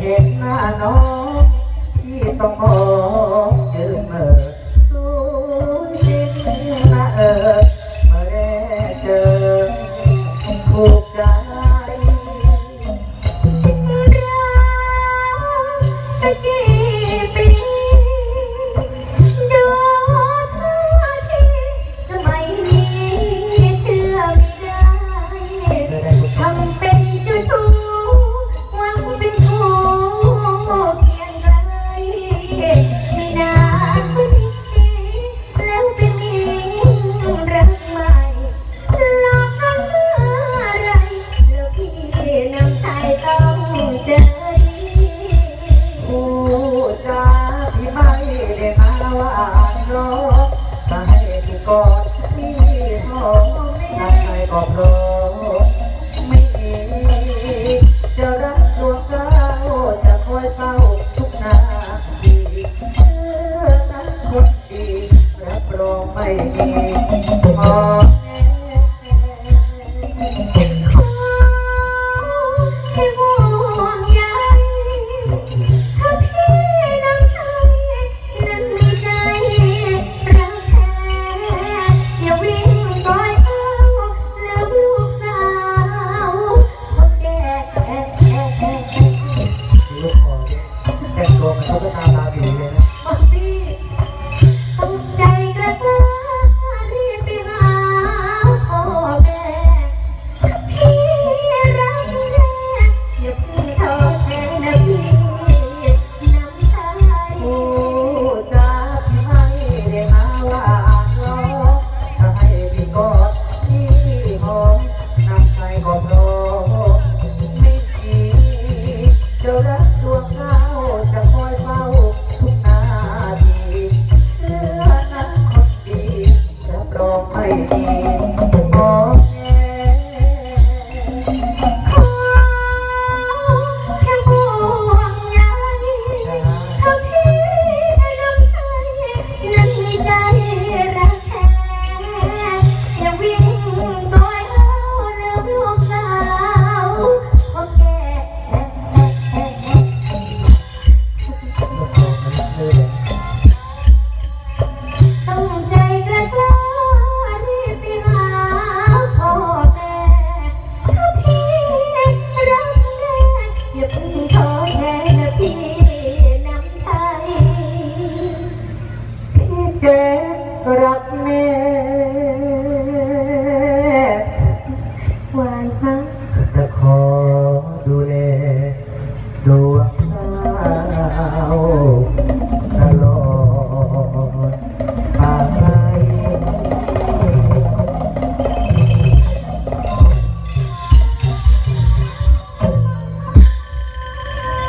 เห็นหน้าน้องพี่ต้องมองเจอเมื่อ แต่งตัวเขาก็ตาตาดีเลยนะ 二月 now.